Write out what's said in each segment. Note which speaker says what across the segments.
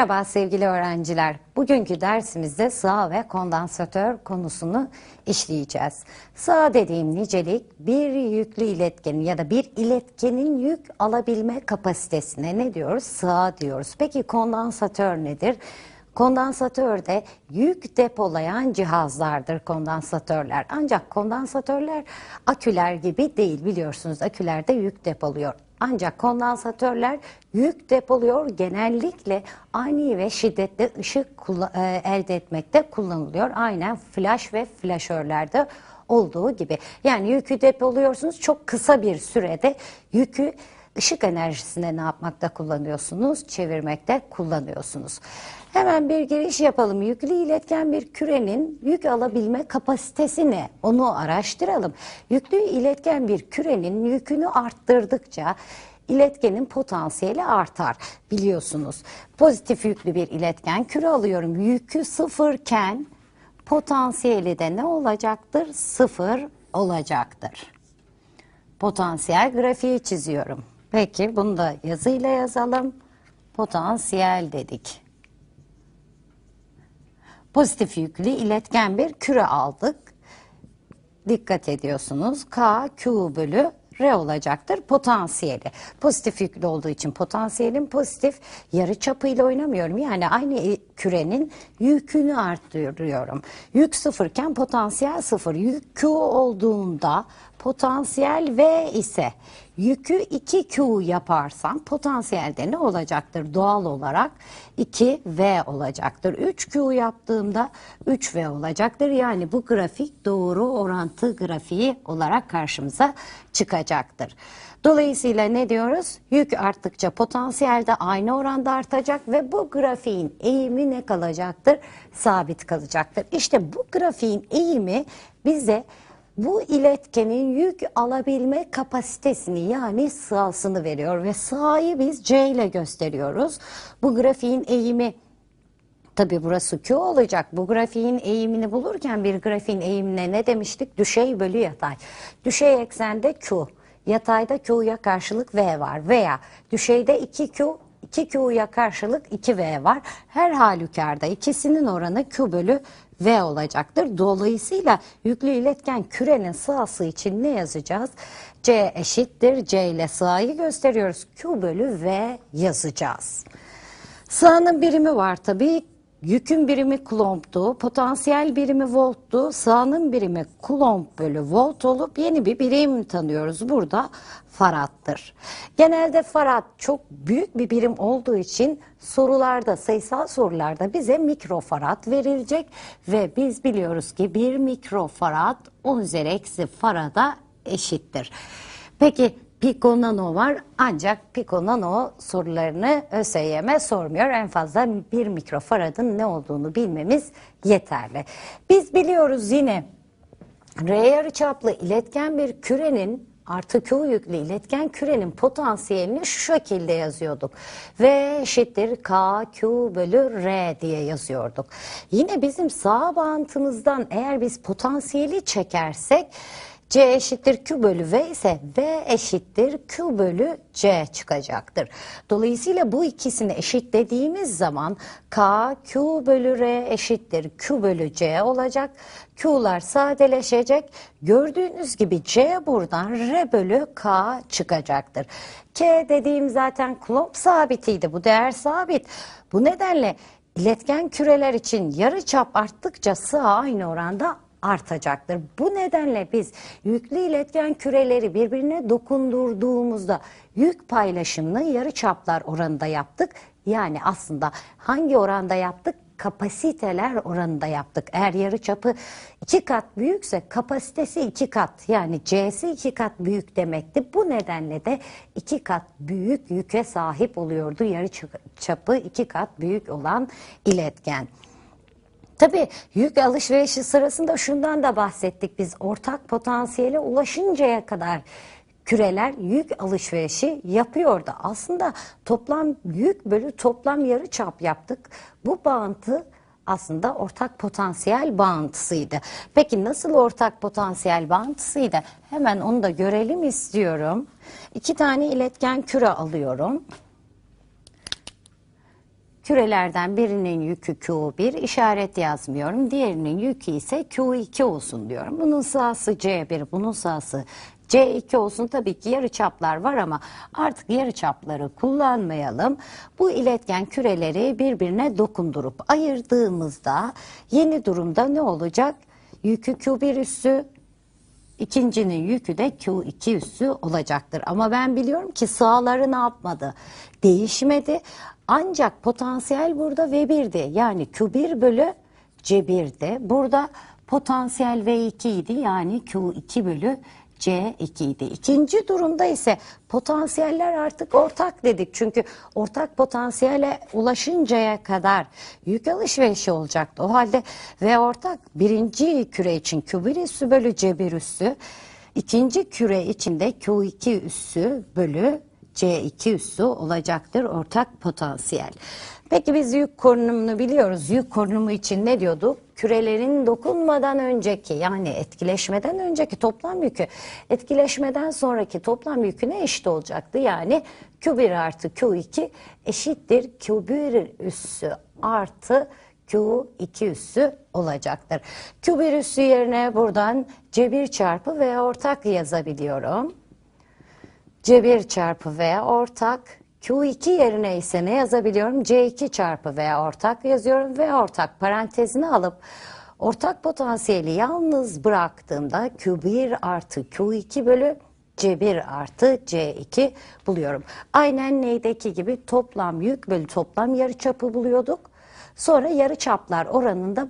Speaker 1: Merhaba sevgili öğrenciler. Bugünkü dersimizde sığ ve kondansatör konusunu işleyeceğiz. Sığ dediğim nicelik bir yüklü iletkenin ya da bir iletkenin yük alabilme kapasitesine ne diyoruz? Sığ diyoruz. Peki kondansatör nedir? Kondansatör de yük depolayan cihazlardır kondansatörler. Ancak kondansatörler aküler gibi değil biliyorsunuz. Akülerde yük depoluyor. Ancak kondansatörler yük depoluyor. Genellikle ani ve şiddetli ışık e, elde etmekte kullanılıyor. Aynen flash ve flaşörlerde olduğu gibi. Yani yükü depoluyorsunuz çok kısa bir sürede yükü ışık enerjisine ne yapmakta kullanıyorsunuz? Çevirmekte kullanıyorsunuz. Hemen bir giriş yapalım. Yüklü iletken bir kürenin yük alabilme kapasitesi ne? Onu araştıralım. Yüklü iletken bir kürenin yükünü arttırdıkça iletkenin potansiyeli artar biliyorsunuz. Pozitif yüklü bir iletken küre alıyorum. Yükü sıfırken potansiyeli de ne olacaktır? Sıfır olacaktır. Potansiyel grafiği çiziyorum. Peki bunu da yazıyla yazalım. Potansiyel dedik. Pozitif yüklü iletken bir küre aldık. Dikkat ediyorsunuz. K, Q bölü R olacaktır potansiyeli. Pozitif yüklü olduğu için potansiyelin pozitif yarı çapıyla oynamıyorum. Yani aynı kürenin yükünü arttırıyorum. Yük sıfırken potansiyel sıfır. Yük Q olduğunda potansiyel V ise yükü 2Q yaparsam potansiyelde ne olacaktır? Doğal olarak 2V olacaktır. 3Q yaptığımda 3V olacaktır. Yani bu grafik doğru orantı grafiği olarak karşımıza çıkacaktır. Dolayısıyla ne diyoruz? Yük arttıkça potansiyel de aynı oranda artacak ve bu grafiğin eğimi ne kalacaktır? Sabit kalacaktır. İşte bu grafiğin eğimi bize bu iletkenin yük alabilme kapasitesini yani sığasını veriyor ve sığayı biz C ile gösteriyoruz. Bu grafiğin eğimi Tabi burası Q olacak. Bu grafiğin eğimini bulurken bir grafiğin eğimine ne demiştik? Düşey bölü yatay. Düşey eksende Q. Yatayda Q'ya karşılık V var. Veya düşeyde 2Q 2Q'ya karşılık 2V var. Her halükarda ikisinin oranı Q bölü V olacaktır. Dolayısıyla yüklü iletken kürenin sığası için ne yazacağız? C eşittir. C ile sığayı gösteriyoruz. Q bölü V yazacağız. Sığanın birimi var tabii. Yükün birimi kulomptu, potansiyel birimi volttu, sağının birimi kulomb bölü volt olup yeni bir birim tanıyoruz. Burada farattır. Genelde farad çok büyük bir birim olduğu için sorularda, sayısal sorularda bize mikrofarad verilecek ve biz biliyoruz ki bir mikrofarad 10 üzeri eksi farada eşittir. Peki Pico Nano var ancak Pico Nano sorularını ÖSYM sormuyor. En fazla bir mikrofaradın ne olduğunu bilmemiz yeterli. Biz biliyoruz yine R yarıçaplı iletken bir kürenin artı Q yüklü iletken kürenin potansiyelini şu şekilde yazıyorduk. V eşittir K Q bölü R diye yazıyorduk. Yine bizim sağ bağıntımızdan eğer biz potansiyeli çekersek C eşittir Q bölü V ise V eşittir Q bölü C çıkacaktır. Dolayısıyla bu ikisini eşitlediğimiz zaman K Q bölü R eşittir Q bölü C olacak. Q'lar sadeleşecek. Gördüğünüz gibi C buradan R bölü K çıkacaktır. K dediğim zaten Coulomb sabitiydi. Bu değer sabit. Bu nedenle iletken küreler için yarı çap arttıkça sığ aynı oranda artacaktır. Bu nedenle biz yüklü iletken küreleri birbirine dokundurduğumuzda yük paylaşımını yarı çaplar oranında yaptık. Yani aslında hangi oranda yaptık? kapasiteler oranında yaptık. Eğer yarı çapı iki kat büyükse kapasitesi iki kat yani C'si iki kat büyük demekti. Bu nedenle de iki kat büyük yüke sahip oluyordu yarı çapı iki kat büyük olan iletken. Tabii yük alışverişi sırasında şundan da bahsettik biz. Ortak potansiyele ulaşıncaya kadar küreler yük alışverişi yapıyordu. Aslında toplam yük bölü toplam yarı çap yaptık. Bu bağıntı aslında ortak potansiyel bağıntısıydı. Peki nasıl ortak potansiyel bağıntısıydı? Hemen onu da görelim istiyorum. İki tane iletken küre alıyorum. Kürelerden birinin yükü Q1 işaret yazmıyorum. Diğerinin yükü ise Q2 olsun diyorum. Bunun sahası C1, bunun sahası C2 olsun. Tabii ki yarıçaplar var ama artık yarıçapları kullanmayalım. Bu iletken küreleri birbirine dokundurup ayırdığımızda yeni durumda ne olacak? Yükü Q1 üssü, İkincinin yükü de Q2 üssü olacaktır. Ama ben biliyorum ki sağları ne yapmadı? Değişmedi. Ancak potansiyel burada V1'di. Yani Q1 bölü C1'di. Burada potansiyel V2 idi. Yani Q2 bölü C2 idi. İkinci durumda ise potansiyeller artık ortak dedik. Çünkü ortak potansiyele ulaşıncaya kadar yük alışverişi olacaktı. O halde V ortak birinci küre için Q1 üssü bölü C1 üssü, ikinci küre için de Q2 üssü bölü C2 üssü olacaktır ortak potansiyel. Peki biz yük korunumunu biliyoruz. Yük korunumu için ne diyorduk? Kürelerin dokunmadan önceki yani etkileşmeden önceki toplam yükü etkileşmeden sonraki toplam yüküne eşit olacaktı. Yani Q1 artı Q2 eşittir Q1 üssü artı Q2 üssü olacaktır. Q1 üssü yerine buradan C1 çarpı V ortak yazabiliyorum. C1 çarpı V ortak Q2 yerine ise ne yazabiliyorum? C2 çarpı V ortak yazıyorum. V ortak parantezine alıp ortak potansiyeli yalnız bıraktığımda Q1 artı Q2 bölü C1 artı C2 buluyorum. Aynen neydeki gibi toplam yük bölü toplam yarıçapı buluyorduk. Sonra yarıçaplar oranında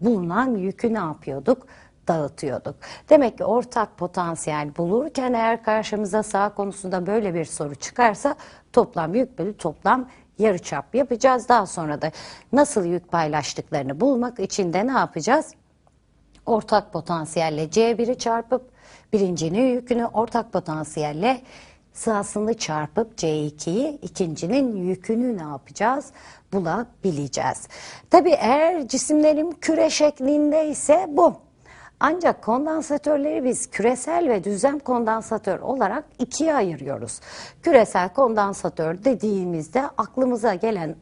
Speaker 1: bulunan yükü ne yapıyorduk? Dağıtıyorduk. Demek ki ortak potansiyel bulurken eğer karşımıza sağ konusunda böyle bir soru çıkarsa toplam yük bölü toplam yarıçap yapacağız. Daha sonra da nasıl yük paylaştıklarını bulmak için de ne yapacağız? Ortak potansiyelle C1'i çarpıp birincinin yükünü ortak potansiyelle sahasını çarpıp C2'yi ikincinin yükünü ne yapacağız? Bulabileceğiz. Tabi eğer cisimlerim küre şeklinde ise bu. Ancak kondansatörleri biz küresel ve düzlem kondansatör olarak ikiye ayırıyoruz. Küresel kondansatör dediğimizde aklımıza gelen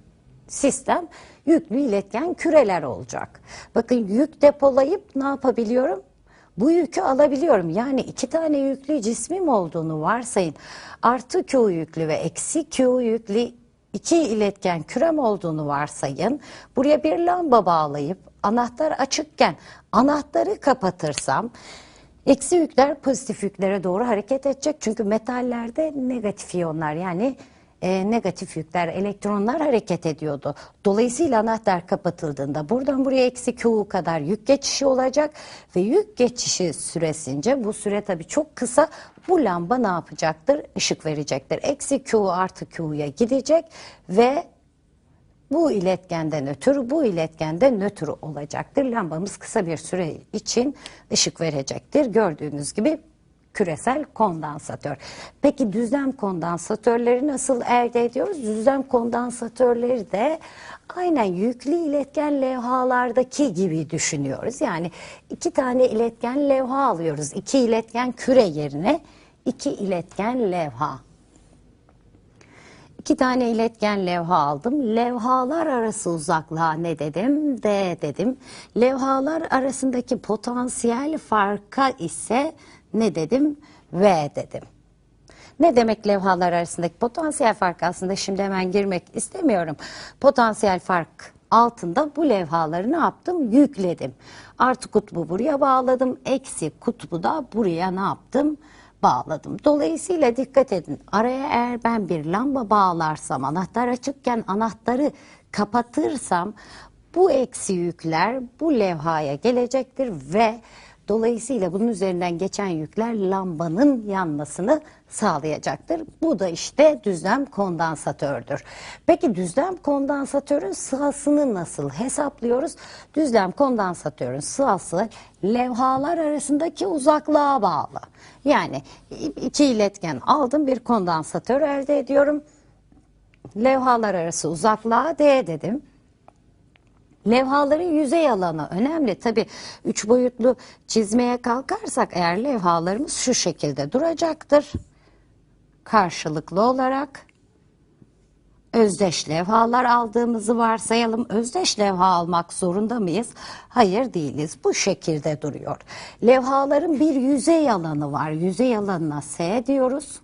Speaker 1: sistem yüklü iletken küreler olacak. Bakın yük depolayıp ne yapabiliyorum? Bu yükü alabiliyorum. Yani iki tane yüklü cismim olduğunu varsayın. Artı Q yüklü ve eksi Q yüklü iki iletken kürem olduğunu varsayın. Buraya bir lamba bağlayıp anahtar açıkken anahtarı kapatırsam eksi yükler pozitif yüklere doğru hareket edecek. Çünkü metallerde negatif iyonlar yani e, negatif yükler, elektronlar hareket ediyordu. Dolayısıyla anahtar kapatıldığında buradan buraya eksi Q kadar yük geçişi olacak ve yük geçişi süresince bu süre tabii çok kısa bu lamba ne yapacaktır? Işık verecektir. Eksi Q artı Q'ya gidecek ve bu iletkenden ötürü bu iletkende nötr olacaktır. Lambamız kısa bir süre için ışık verecektir. Gördüğünüz gibi küresel kondansatör. Peki düzlem kondansatörleri nasıl elde ediyoruz? Düzlem kondansatörleri de aynen yüklü iletken levhalardaki gibi düşünüyoruz. Yani iki tane iletken levha alıyoruz. İki iletken küre yerine iki iletken levha. İki tane iletken levha aldım. Levhalar arası uzaklığa ne dedim? D dedim. Levhalar arasındaki potansiyel farka ise ne dedim? V dedim. Ne demek levhalar arasındaki potansiyel fark aslında şimdi hemen girmek istemiyorum. Potansiyel fark altında bu levhaları ne yaptım? Yükledim. Artı kutbu buraya bağladım. Eksi kutbu da buraya ne yaptım? bağladım. Dolayısıyla dikkat edin. Araya eğer ben bir lamba bağlarsam, anahtar açıkken anahtarı kapatırsam bu eksi yükler bu levhaya gelecektir ve Dolayısıyla bunun üzerinden geçen yükler lambanın yanmasını sağlayacaktır. Bu da işte düzlem kondansatördür. Peki düzlem kondansatörün sahasını nasıl hesaplıyoruz? Düzlem kondansatörün sahası levhalar arasındaki uzaklığa bağlı. Yani iki iletken aldım bir kondansatör elde ediyorum. Levhalar arası uzaklığa D dedim. Levhaların yüzey alanı önemli. Tabi üç boyutlu çizmeye kalkarsak eğer levhalarımız şu şekilde duracaktır. Karşılıklı olarak özdeş levhalar aldığımızı varsayalım. Özdeş levha almak zorunda mıyız? Hayır değiliz. Bu şekilde duruyor. Levhaların bir yüzey alanı var. Yüzey alanına S diyoruz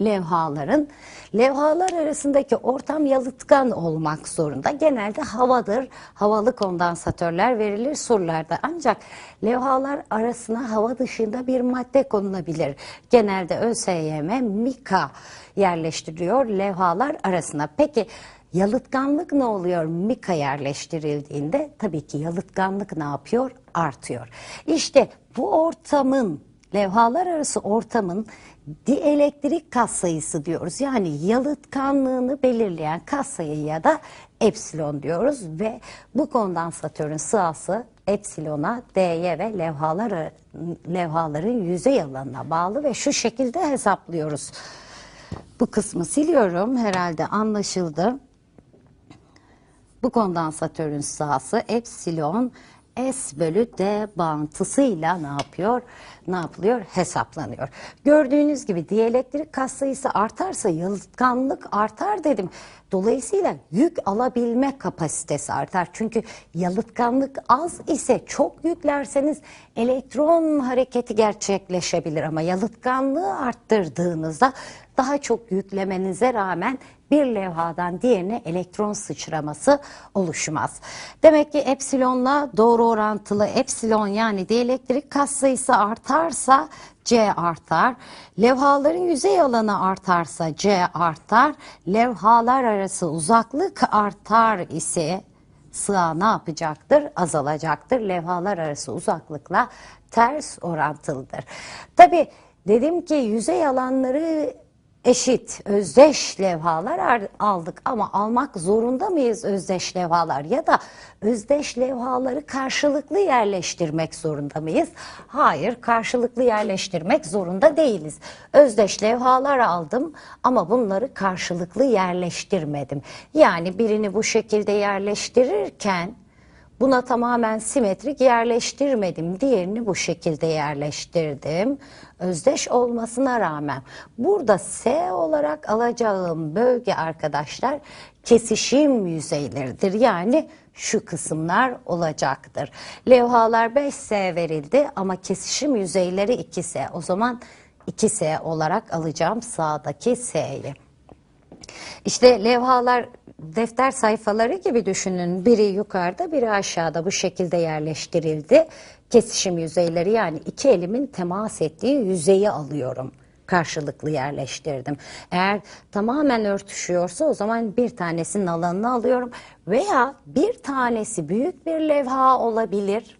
Speaker 1: levhaların levhalar arasındaki ortam yalıtkan olmak zorunda. Genelde havadır. Havalı kondansatörler verilir sorularda. Ancak levhalar arasına hava dışında bir madde konulabilir. Genelde ÖSYM mika yerleştiriliyor levhalar arasına. Peki Yalıtkanlık ne oluyor mika yerleştirildiğinde? Tabii ki yalıtkanlık ne yapıyor? Artıyor. İşte bu ortamın levhalar arası ortamın dielektrik katsayısı diyoruz. Yani yalıtkanlığını belirleyen katsayı ya da epsilon diyoruz ve bu kondansatörün sığası epsilona, D'ye ve levhalar, levhaların yüzey alanına bağlı ve şu şekilde hesaplıyoruz. Bu kısmı siliyorum. Herhalde anlaşıldı. Bu kondansatörün sahası epsilon S bölü D bağıntısıyla ne yapıyor? Ne yapılıyor? Hesaplanıyor. Gördüğünüz gibi dielektrik katsayısı artarsa yalıtkanlık artar dedim. Dolayısıyla yük alabilme kapasitesi artar. Çünkü yalıtkanlık az ise çok yüklerseniz elektron hareketi gerçekleşebilir ama yalıtkanlığı arttırdığınızda daha çok yüklemenize rağmen bir levhadan diğerine elektron sıçraması oluşmaz. Demek ki epsilonla doğru orantılı epsilon yani dielektrik katsayısı artarsa C artar. Levhaların yüzey alanı artarsa C artar. Levhalar arası uzaklık artar ise sığa ne yapacaktır? Azalacaktır. Levhalar arası uzaklıkla ters orantılıdır. Tabi dedim ki yüzey alanları eşit özdeş levhalar aldık ama almak zorunda mıyız özdeş levhalar ya da özdeş levhaları karşılıklı yerleştirmek zorunda mıyız? Hayır karşılıklı yerleştirmek zorunda değiliz. Özdeş levhalar aldım ama bunları karşılıklı yerleştirmedim. Yani birini bu şekilde yerleştirirken Buna tamamen simetrik yerleştirmedim. Diğerini bu şekilde yerleştirdim. Özdeş olmasına rağmen. Burada S olarak alacağım bölge arkadaşlar kesişim yüzeyleridir. Yani şu kısımlar olacaktır. Levhalar 5S verildi ama kesişim yüzeyleri 2S. O zaman 2S olarak alacağım sağdaki S'yi. İşte levhalar defter sayfaları gibi düşünün. Biri yukarıda, biri aşağıda bu şekilde yerleştirildi. Kesişim yüzeyleri yani iki elimin temas ettiği yüzeyi alıyorum. Karşılıklı yerleştirdim. Eğer tamamen örtüşüyorsa o zaman bir tanesinin alanını alıyorum. Veya bir tanesi büyük bir levha olabilir.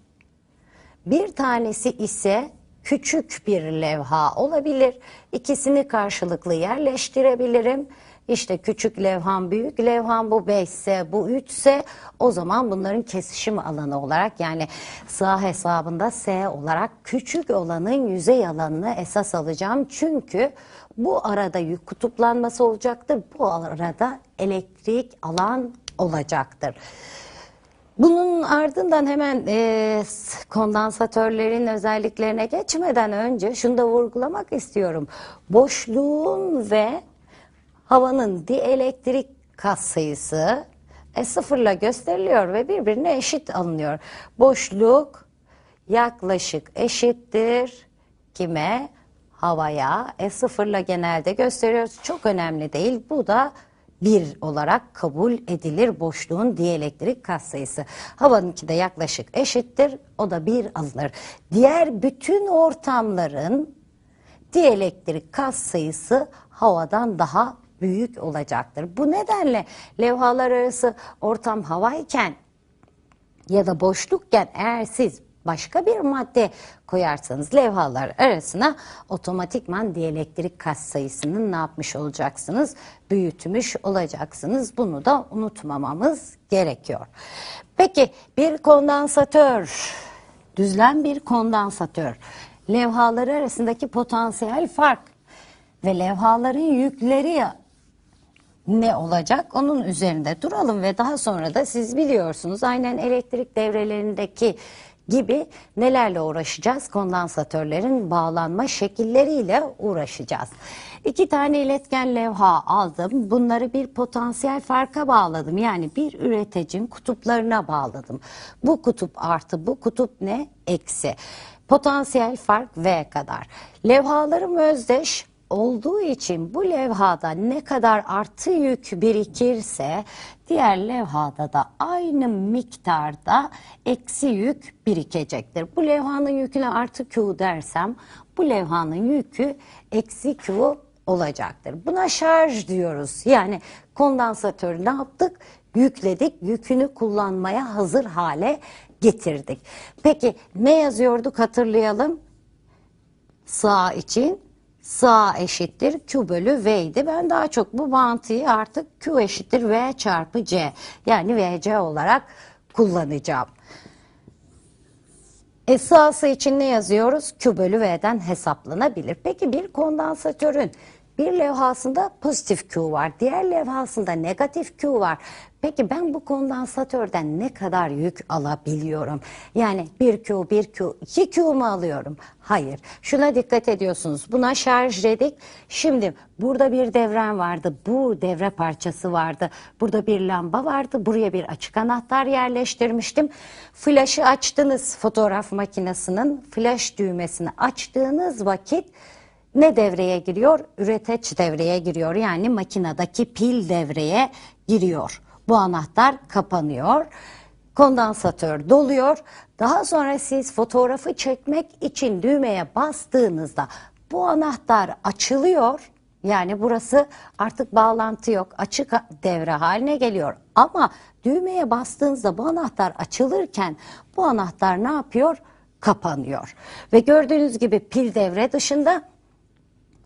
Speaker 1: Bir tanesi ise küçük bir levha olabilir. İkisini karşılıklı yerleştirebilirim. İşte küçük levhan, büyük levhan bu 5 ise, bu 3 ise o zaman bunların kesişim alanı olarak yani sağ hesabında S olarak küçük olanın yüzey alanını esas alacağım. Çünkü bu arada yük kutuplanması olacaktır. Bu arada elektrik alan olacaktır. Bunun ardından hemen e, kondansatörlerin özelliklerine geçmeden önce şunu da vurgulamak istiyorum. Boşluğun ve havanın dielektrik katsayısı e, sıfırla gösteriliyor ve birbirine eşit alınıyor. Boşluk yaklaşık eşittir kime? Havaya. E sıfırla genelde gösteriyoruz. Çok önemli değil. Bu da bir olarak kabul edilir boşluğun dielektrik katsayısı. Havanınki de yaklaşık eşittir. O da bir alınır. Diğer bütün ortamların dielektrik katsayısı havadan daha büyük olacaktır. Bu nedenle levhalar arası ortam havayken ya da boşlukken eğer siz başka bir madde koyarsanız levhalar arasına otomatikman dielektrik katsayısının ne yapmış olacaksınız? Büyütmüş olacaksınız. Bunu da unutmamamız gerekiyor. Peki bir kondansatör, düzlem bir kondansatör levhaları arasındaki potansiyel fark ve levhaların yükleri ne olacak? Onun üzerinde duralım ve daha sonra da siz biliyorsunuz aynen elektrik devrelerindeki gibi nelerle uğraşacağız? Kondansatörlerin bağlanma şekilleriyle uğraşacağız. İki tane iletken levha aldım. Bunları bir potansiyel farka bağladım. Yani bir üreticinin kutuplarına bağladım. Bu kutup artı bu kutup ne? Eksi. Potansiyel fark V kadar. Levhalarım özdeş olduğu için bu levhada ne kadar artı yük birikirse diğer levhada da aynı miktarda eksi yük birikecektir. Bu levhanın yüküne artı Q dersem bu levhanın yükü eksi Q olacaktır. Buna şarj diyoruz. Yani kondansatörü ne yaptık? Yükledik, yükünü kullanmaya hazır hale getirdik. Peki ne yazıyorduk hatırlayalım. Sağ için sağ eşittir Q bölü V'ydi. Ben daha çok bu mantıyı artık Q eşittir V çarpı C yani VC olarak kullanacağım. E sağsı için ne yazıyoruz? Q bölü V'den hesaplanabilir. Peki bir kondansatörün bir levhasında pozitif Q var, diğer levhasında negatif Q var. Peki ben bu kondansatörden ne kadar yük alabiliyorum? Yani 1 Q, 1 Q, 2 Q mu alıyorum? Hayır. Şuna dikkat ediyorsunuz. Buna şarj dedik. Şimdi burada bir devren vardı. Bu devre parçası vardı. Burada bir lamba vardı. Buraya bir açık anahtar yerleştirmiştim. Flaşı açtınız fotoğraf makinesinin flash düğmesini açtığınız vakit ne devreye giriyor? Üreteç devreye giriyor. Yani makinedeki pil devreye giriyor. Bu anahtar kapanıyor. Kondansatör doluyor. Daha sonra siz fotoğrafı çekmek için düğmeye bastığınızda bu anahtar açılıyor. Yani burası artık bağlantı yok. Açık devre haline geliyor. Ama düğmeye bastığınızda bu anahtar açılırken bu anahtar ne yapıyor? Kapanıyor. Ve gördüğünüz gibi pil devre dışında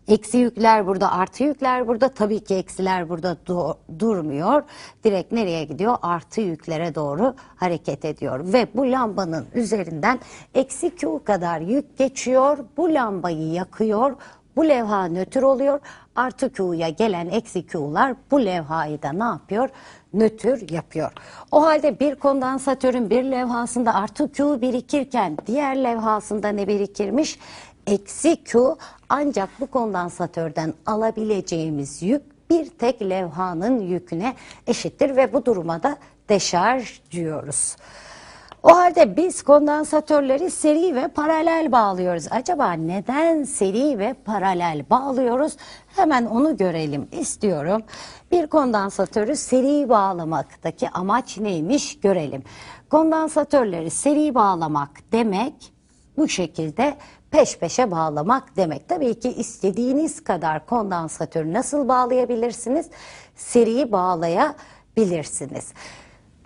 Speaker 1: Eksi yükler burada, artı yükler burada. Tabii ki eksiler burada du durmuyor. Direkt nereye gidiyor? Artı yüklere doğru hareket ediyor. Ve bu lambanın üzerinden eksi Q kadar yük geçiyor. Bu lambayı yakıyor. Bu levha nötr oluyor. Artı Q'ya gelen eksi Q'lar bu levhayı da ne yapıyor? Nötr yapıyor. O halde bir kondansatörün bir levhasında artı Q birikirken diğer levhasında ne birikirmiş? Eksi Q ancak bu kondansatörden alabileceğimiz yük bir tek levhanın yüküne eşittir ve bu duruma da deşarj diyoruz. O halde biz kondansatörleri seri ve paralel bağlıyoruz. Acaba neden seri ve paralel bağlıyoruz? Hemen onu görelim istiyorum. Bir kondansatörü seri bağlamaktaki amaç neymiş görelim. Kondansatörleri seri bağlamak demek bu şekilde peş peşe bağlamak demek. Tabii ki istediğiniz kadar kondansatörü nasıl bağlayabilirsiniz? Seri bağlayabilirsiniz.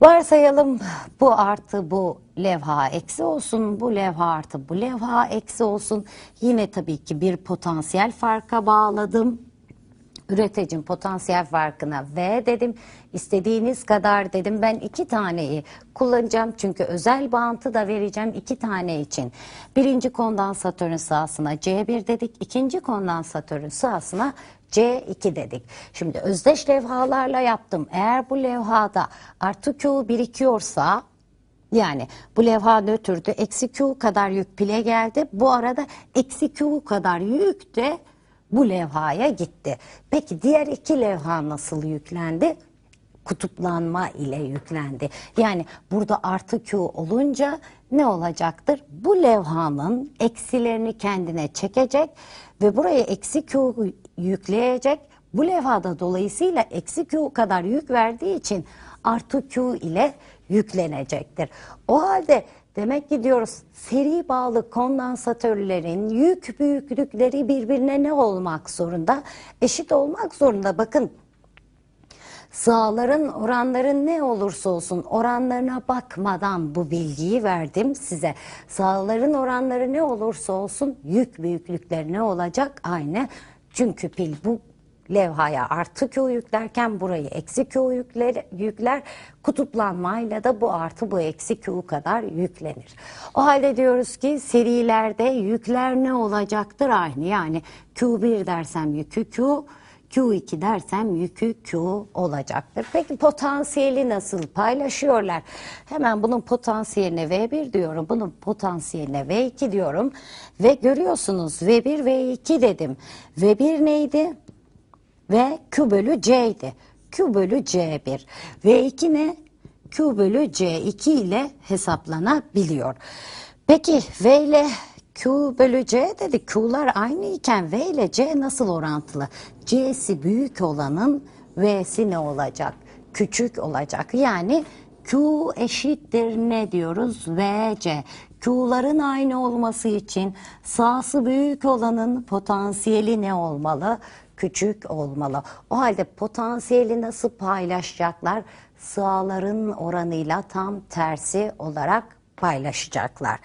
Speaker 1: Varsayalım bu artı bu levha eksi olsun, bu levha artı bu levha eksi olsun. Yine tabii ki bir potansiyel farka bağladım. Üreticinin potansiyel farkına V dedim. İstediğiniz kadar dedim. Ben iki taneyi kullanacağım çünkü özel bağıntı da vereceğim iki tane için. Birinci kondansatörün sahasına C1 dedik. ikinci kondansatörün sahasına C2 dedik. Şimdi özdeş levhalarla yaptım. Eğer bu levhada artı Q birikiyorsa yani bu levha nötrdü. Eksi Q kadar yük pile geldi. Bu arada eksi Q kadar yük de bu levhaya gitti. Peki diğer iki levha nasıl yüklendi? Kutuplanma ile yüklendi. Yani burada artı Q olunca ne olacaktır? Bu levhanın eksilerini kendine çekecek ve buraya eksi Q yükleyecek. Bu levhada dolayısıyla eksi Q kadar yük verdiği için artı Q ile yüklenecektir. O halde Demek ki diyoruz seri bağlı kondansatörlerin yük büyüklükleri birbirine ne olmak zorunda? Eşit olmak zorunda. Bakın Sağların oranların ne olursa olsun oranlarına bakmadan bu bilgiyi verdim size. Sağların oranları ne olursa olsun yük büyüklükleri ne olacak? Aynı. Çünkü pil bu levhaya artı Q yüklerken burayı eksi Q yükler, yükler. Kutuplanmayla da bu artı bu eksi Q kadar yüklenir. O halde diyoruz ki serilerde yükler ne olacaktır? Aynı yani Q1 dersem yükü Q, Q2 dersem yükü Q olacaktır. Peki potansiyeli nasıl paylaşıyorlar? Hemen bunun potansiyeline V1 diyorum. Bunun potansiyeline V2 diyorum. Ve görüyorsunuz V1 V2 dedim. V1 neydi? Ve Q bölü C'ydi. Q bölü C1. V2 ne? Q bölü C2 ile hesaplanabiliyor. Peki V ile Q bölü C dedi. Q'lar aynı iken V ile C nasıl orantılı? C'si büyük olanın V'si ne olacak? Küçük olacak. Yani Q eşittir ne diyoruz? VC. Q'ların aynı olması için sağsı büyük olanın potansiyeli ne olmalı? Küçük olmalı. O halde potansiyeli nasıl paylaşacaklar? Sağların oranıyla tam tersi olarak paylaşacaklar.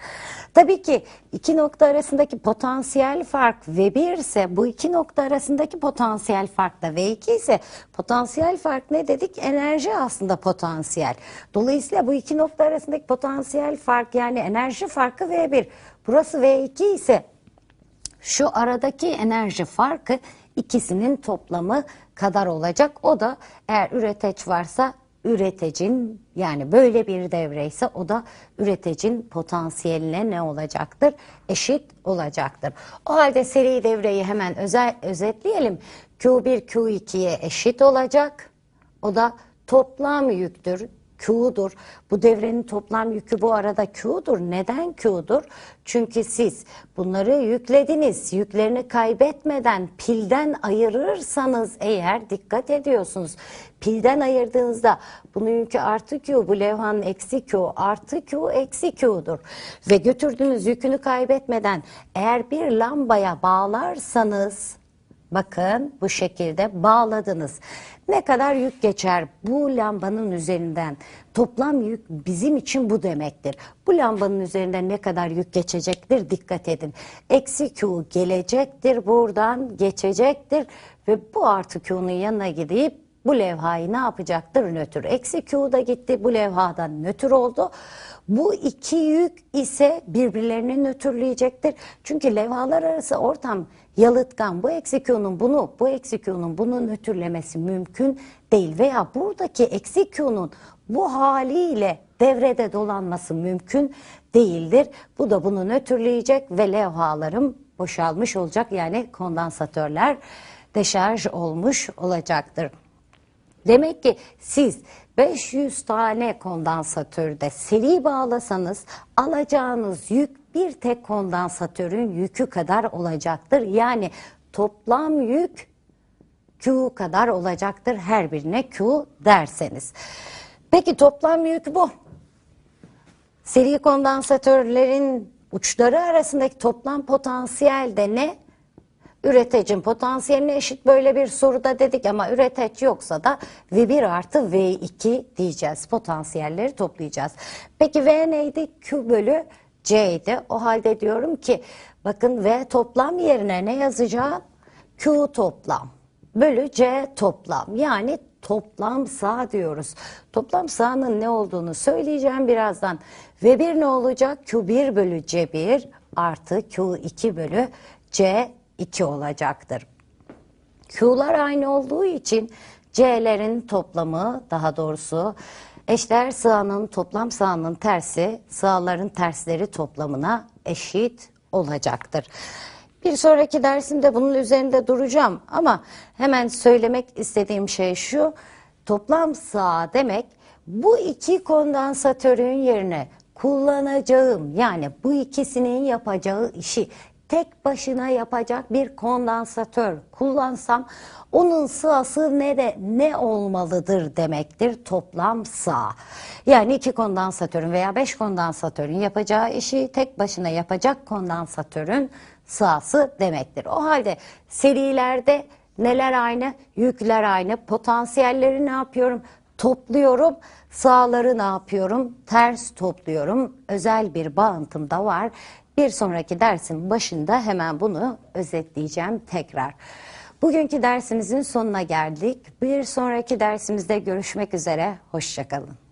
Speaker 1: Tabii ki iki nokta arasındaki potansiyel fark V1 ise bu iki nokta arasındaki potansiyel fark da V2 ise potansiyel fark ne dedik? Enerji aslında potansiyel. Dolayısıyla bu iki nokta arasındaki potansiyel fark yani enerji farkı V1. Burası V2 ise şu aradaki enerji farkı ikisinin toplamı kadar olacak. O da eğer üreteç varsa üreticin yani böyle bir devre ise o da üreticin potansiyeline ne olacaktır? Eşit olacaktır. O halde seri devreyi hemen özel, özetleyelim. Q1 Q2'ye eşit olacak. O da toplam yüktür. Q'dur. Bu devrenin toplam yükü bu arada Q'dur. Neden Q'dur? Çünkü siz bunları yüklediniz. Yüklerini kaybetmeden pilden ayırırsanız eğer dikkat ediyorsunuz. Pilden ayırdığınızda bunun yükü artı Q, bu levhanın eksi Q, artı Q, eksi Q'dur. Ve götürdüğünüz yükünü kaybetmeden eğer bir lambaya bağlarsanız Bakın bu şekilde bağladınız. Ne kadar yük geçer bu lambanın üzerinden? Toplam yük bizim için bu demektir. Bu lambanın üzerinden ne kadar yük geçecektir? Dikkat edin. Eksi Q gelecektir buradan geçecektir ve bu artı Q'nun yanına gidip bu levhayı ne yapacaktır? Nötr. Eksi Q da gitti bu levhadan nötr oldu. Bu iki yük ise birbirlerini nötrleyecektir. Çünkü levhalar arası ortam yalıtkan. Bu eksi Q'nun bunu, bu eksi Q'nun bunu nötrlemesi mümkün değil. Veya buradaki eksi Q'nun bu haliyle devrede dolanması mümkün değildir. Bu da bunu nötrleyecek ve levhalarım boşalmış olacak. Yani kondansatörler deşarj olmuş olacaktır. Demek ki siz 500 tane kondansatörde seri bağlasanız alacağınız yük bir tek kondansatörün yükü kadar olacaktır. Yani toplam yük Q kadar olacaktır her birine Q derseniz. Peki toplam yük bu. Seri kondansatörlerin uçları arasındaki toplam potansiyel de ne? Üreticinin potansiyeline eşit böyle bir soruda dedik ama üreteç yoksa da V1 artı V2 diyeceğiz. Potansiyelleri toplayacağız. Peki V neydi? Q bölü C'ydi. O halde diyorum ki bakın V toplam yerine ne yazacağım? Q toplam bölü C toplam. Yani toplam sağ diyoruz. Toplam sağının ne olduğunu söyleyeceğim birazdan. V1 ne olacak? Q1 bölü C1 artı Q2 bölü C2 olacaktır. Q'lar aynı olduğu için C'lerin toplamı daha doğrusu eşdeğer sığanın toplam sığanın tersi sığaların tersleri toplamına eşit olacaktır. Bir sonraki dersimde bunun üzerinde duracağım ama hemen söylemek istediğim şey şu. Toplam sağ demek bu iki kondansatörün yerine kullanacağım yani bu ikisinin yapacağı işi tek başına yapacak bir kondansatör kullansam onun sığası ne de ne olmalıdır demektir toplam sağ. Yani iki kondansatörün veya beş kondansatörün yapacağı işi tek başına yapacak kondansatörün sığası demektir. O halde serilerde neler aynı? Yükler aynı. Potansiyelleri ne yapıyorum? Topluyorum. Sağları ne yapıyorum? Ters topluyorum. Özel bir bağıntım da var. Bir sonraki dersin başında hemen bunu özetleyeceğim tekrar. Bugünkü dersimizin sonuna geldik. Bir sonraki dersimizde görüşmek üzere. Hoşçakalın.